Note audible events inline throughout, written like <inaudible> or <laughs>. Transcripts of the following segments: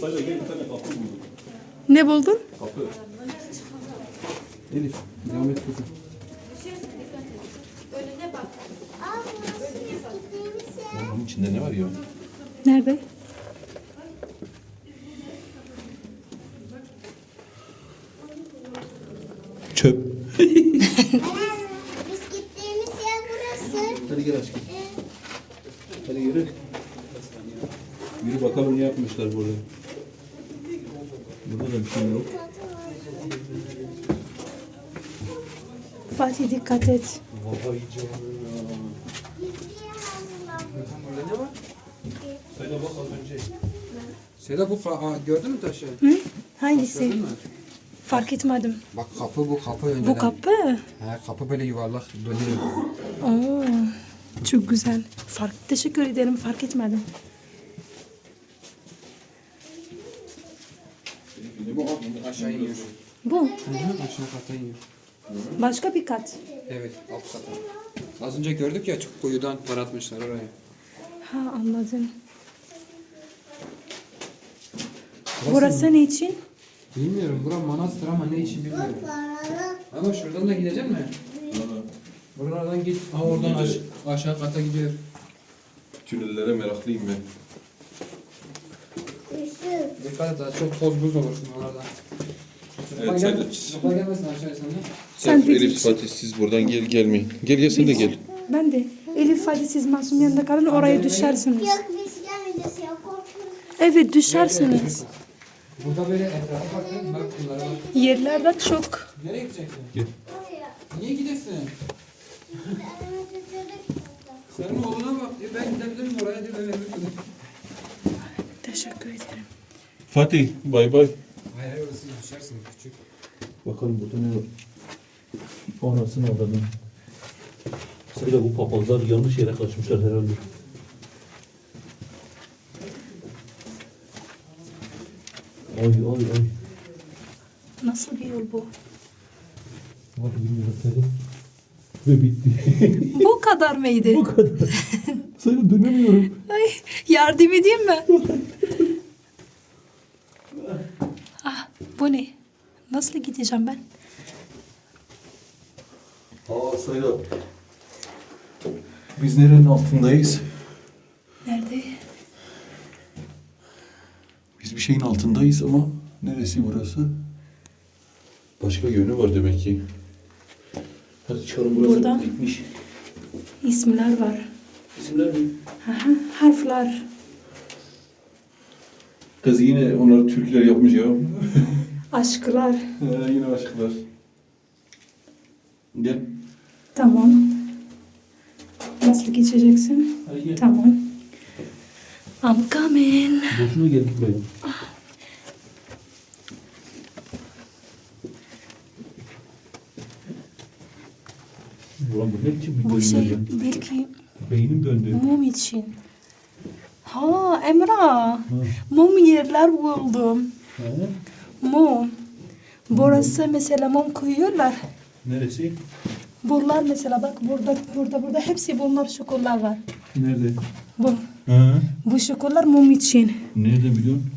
Sadece gel bir tane kapı buldum. Ne buldun? Kapı. Elif devam et kızım. Bunun içinde ne var ya? Nerede? Çöp. <laughs> Biz gittiğimiz yer burası. Hadi gel aşkım. Hadi yürü. Yürü bakalım ne yapmışlar burada. Burada da bir şey yok. Fatih dikkat et. Vay canına. Söyle bak az önce. Seda bu Aa, gördün mü taşı? Hı? Hangisi? Gördün mü? Fark etmedim. Bak kapı bu kapı önceden. Bu kapı. He, kapı böyle yuvarlak dönüyor. Oo, çok güzel. Fark, teşekkür ederim. Fark etmedim. Bu aşağı iniyor. Bu. Hı hı, aşağı kata iniyor. Başka bir kat. Evet alt kata. Az önce gördük ya çok kuyudan para atmışlar oraya. Ha anladım. Burası ne için? Bilmiyorum bura manastır ama ne için bilmiyorum. Ama şuradan da gidecek mi? Buralardan git. Ha oradan aş- aşağı kata gidiyor. Tünellere meraklıyım ben. Dikkat et ha, çok toz buz olursun oralardan. Evet, sen de- gelmesin aşağıya sen de. Sen Sen de Elif. Fatih siz buradan gel gelmeyin. Gel gel sen de gel. Ben de. Elif hadi siz masum yanında kalın oraya düşersiniz. Yok biz gelmeyeceğiz ya korkuyoruz. Evet düşersiniz. Burada böyle etrafa bakın bak bunlara bak. Yerlerde çok. Nereye gideceksin? Gel. Niye gidesin? Senin oğluna bak. diyor, Ben gidebilirim oraya diyor. Ben. Teşekkür ederim. Fatih bay bay. Hayır hayır orası düşersin küçük. Bakalım burada ne var. Anasını avradım. Sayıda bu papazlar yanlış yere kaçmışlar herhalde. Ay ay ay. Nasıl bir yol bu? Var bilmiyorum. Ve bitti. <laughs> Bu kadar mıydı? bu kadar. Sayıda dönemiyorum. Ay, yardım edeyim mi? <laughs> ah, bu ne? Nasıl gideceğim ben? Aa Sayıda. Biz nerenin altındayız? Nerede? Biz bir şeyin altındayız ama neresi burası? Başka yönü var demek ki. Hadi çıkalım burası Burada. bitmiş. İsimler var. İsimler mi? Aha, harfler. Kız yine onları türküler yapmış ya. Aşklar. Ha, yine aşklar. Gel. Tamam. Nasıl geçeceksin? Hadi gel. Tamam. I'm coming. Boşuna geldik buraya. Ulan bu ne biçim bir Bu şey ya? belki Beynim döndü. mum için. Ha Emrah. Mum yerler buldum. Ha? Mum. Burası mesela mum koyuyorlar. Neresi? Buralar mesela bak burada burada burada hepsi bunlar şokollar var. Nerede? Bu Ha? bu şokollar mum için. Nerede biliyorsun?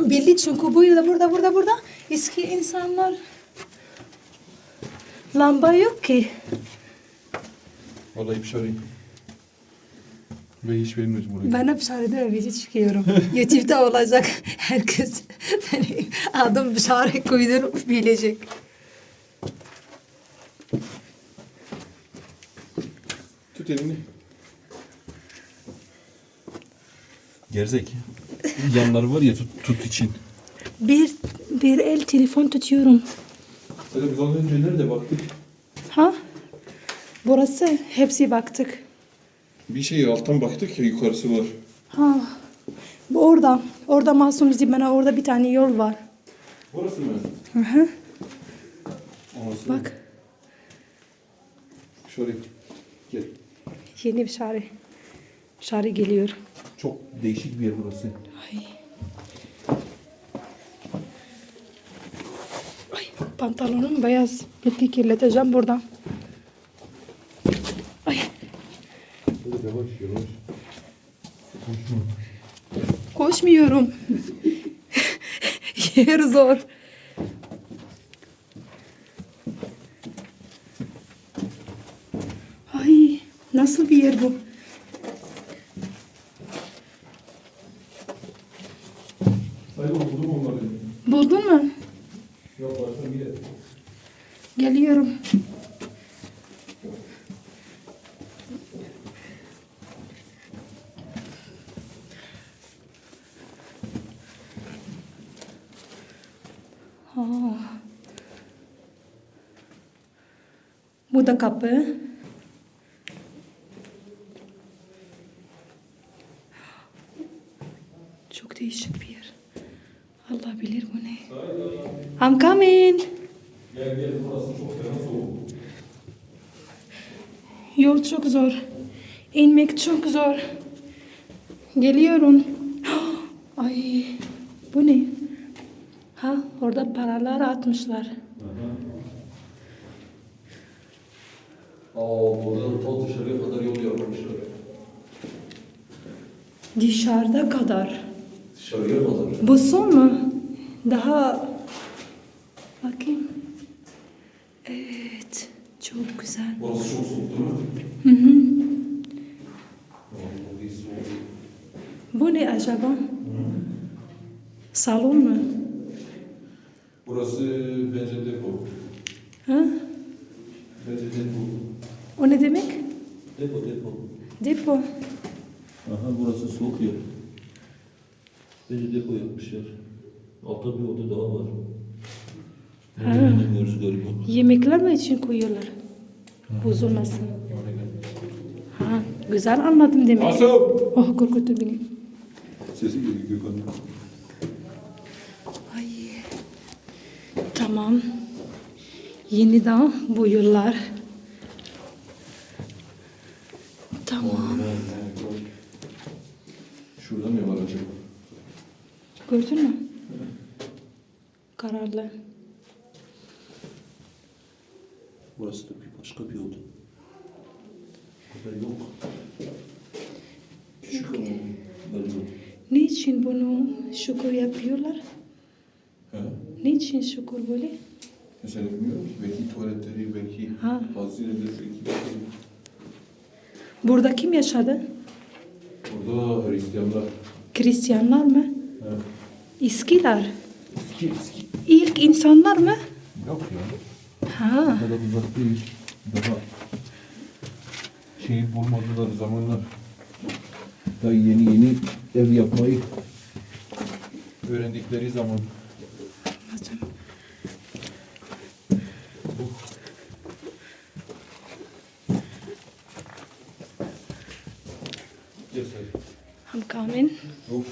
Belli çünkü burada burada burada burada eski insanlar lamba yok ki. Vallahi bir arayayım. Ve hiç bilmiyorum burayı. Ben hep şarkıda video çıkıyorum. <laughs> YouTube'da olacak. Herkes <laughs> benim adım şarkı koyduğunu bilecek. Tut elini. Gerzek. Yanları var ya tut, tut için. Bir bir el telefon tutuyorum. Böyle biz az önce nerede baktık? Ha? Burası hepsi baktık. Bir şey alttan baktık ya yukarısı var. Ha. Bu orada. Orada masum bana orada bir tane yol var. Burası mı? Hı hı. Orası. Bak Şöyle gel. yeni bir şarkı. Şarkı geliyor. Çok değişik bir yer burası. Ay. Ay pantolonum beyaz. Belki kirleteceğim buradan. Ay Böyle yavaş yavaş. Koşma. koşmuyorum. <laughs> Yer zor. Ay nasıl bir yer bu? Sayın buldum onları. Buldun mu? Yok başka bir yer. Geliyorum. Aa. Bu da kapı. Çok değişik bir yer. Allah bilir bu ne. I'm coming. Gel gel burası çok fena soğuk. Yol çok zor. İnmek çok zor. Geliyorum. <gasps> Ay bu ne? Ha orada paralar atmışlar. Aa buradan ta dışarıya kadar yol yapmışlar. Dışarıda kadar. Dışarıya kadar. Bu son mu? Daha bakayım. Evet. Çok güzel. Burası çok soğuk değil mi? Hı hı. Bu ne acaba? Salon mu? Burası bence depo. Ha? Bence depo. O ne demek? Depo depo. Depo. Aha burası soğuk yer. Bence depo yapmışlar. Altta bir oda daha var. Ha. Nereden bilmiyoruz galiba. Yemekler mi için koyuyorlar? Bozulmasın. Ha, güzel anladım demek. Asım! Oh korkuttu beni. Sesi geliyor Gökhan'ın. Ay. Tamam. Yeniden bu yıllar. Tamam. Şurada ne var acaba? Gördün mü? Kararlı. Burası da bir başka bir oda. Burada yok. Küçük ama galiba. Niçin bunu şükür yapıyorlar? He? Niçin şükür böyle? Mesela bilmiyorum ki belki tuvaletleri, belki Ha. hazineler, belki. Burada kim yaşadı? Burada Hristiyanlar. Hristiyanlar mı? He. İskiler. Eski eski. İlk insanlar mı? Yok ya. Ha. Bu kadar uzak değil. Daha şeyi bulmadılar zamanlar. Daha yeni yeni ev yapmayı öğrendikleri zaman. Anladım. Yes, hayır. I'm coming. Of.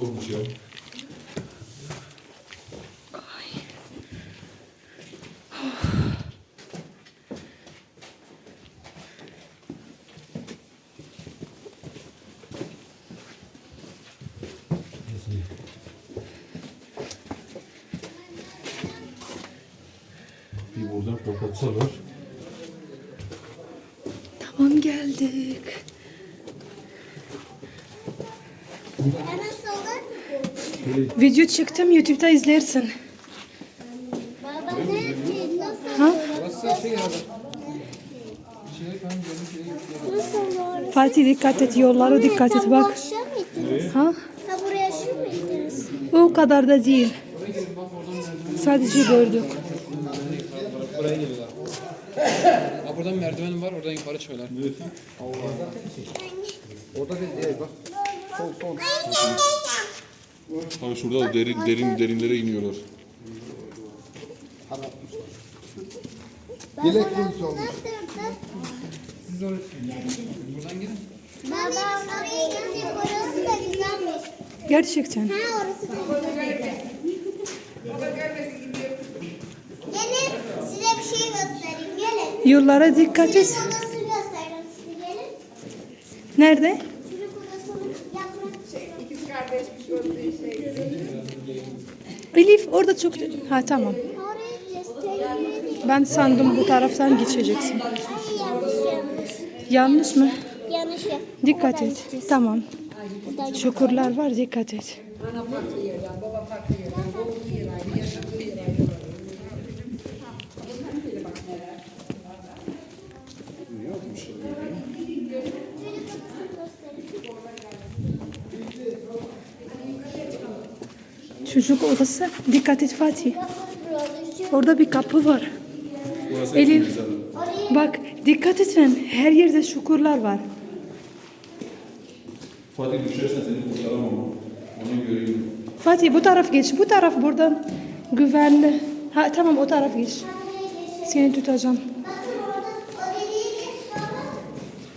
Ya. Bir buradan kapatsalar. Tamam geldik. Hemen. Video çıktım YouTube'da izlersin. Baba nerede? Nasıl? Ha? Şey şey? Fatih dikkat et yollara dikkat et bak. Ha? O kadar da değil. Sadece gördük. Buraya geliyorlar. Ha buradan merdiven var, oradan yukarı çıkıyorlar. Allah. Orada değil, değil bak. Sol, sol. Ha şurada da derin, derin derinlere iniyorlar. Dilek kurusu olmuş. Siz oraya Buradan gidin. Baba oraya gittim. Orası da güzelmiş. Gerçekten. Ha orası da güzel. Gelin size bir şey göstereyim. Gelin. Yollara dikkat et. Çocuk odasını göstereyim size. Gelin. Nerede? Elif orada çok... Ha tamam. Ben sandım bu taraftan geçeceksin. Yanlış mı? Yanlış. Dikkat et. Tamam. Çukurlar var dikkat et. Farklı baba farklı yer ayrı, yaşadığı yer Çocuk odası. Dikkat et Fatih. Orada bir kapı var. Elif. Bak dikkat etsen her yerde şukurlar var. Fatih düşersen seni kurtaramam ama. Ona göre yürü. Fatih bu taraf geç. Bu taraf buradan güvenli. Ha tamam o taraf geç. Seni tutacağım. Bakın orada o deliği geç sonra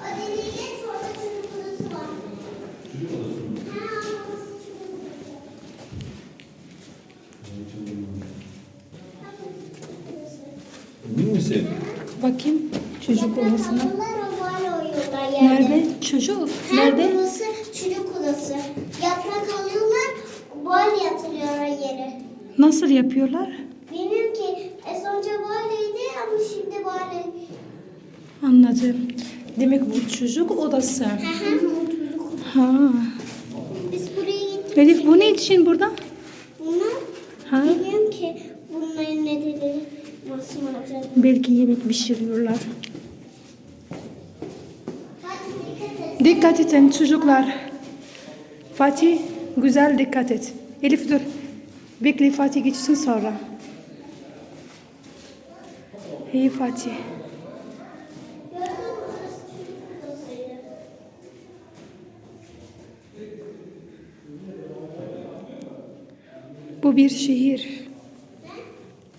o deliği geç orada çocuk odası var. Çocuk odası mı? Ha, orası çocuk odası. Emin misin? Bakayım çocuk odasına. Nerede? Çocuk. Ha, Nerede? Burası çocuk odası. Yaprak alıyorlar, bal yatırıyorlar yere. Nasıl yapıyorlar? Bilmiyorum ki es önce böyleydi ama şimdi böyle. Anladım. Demek bu çocuk odası. Hı hı. Ha. Biz buraya gittik. Elif bu ne için burada? Bunlar Ha? bilmiyorum ki bunların ne dediğini nasıl olacak. Belki yemek pişiriyorlar. Hadi dikkat edin çocuklar. Fatih güzel dikkat et. Elif dur. Bekle Fatih geçsin sonra. İyi Fatih. Bu bir şehir.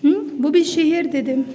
Hı? Bu bir şehir dedim.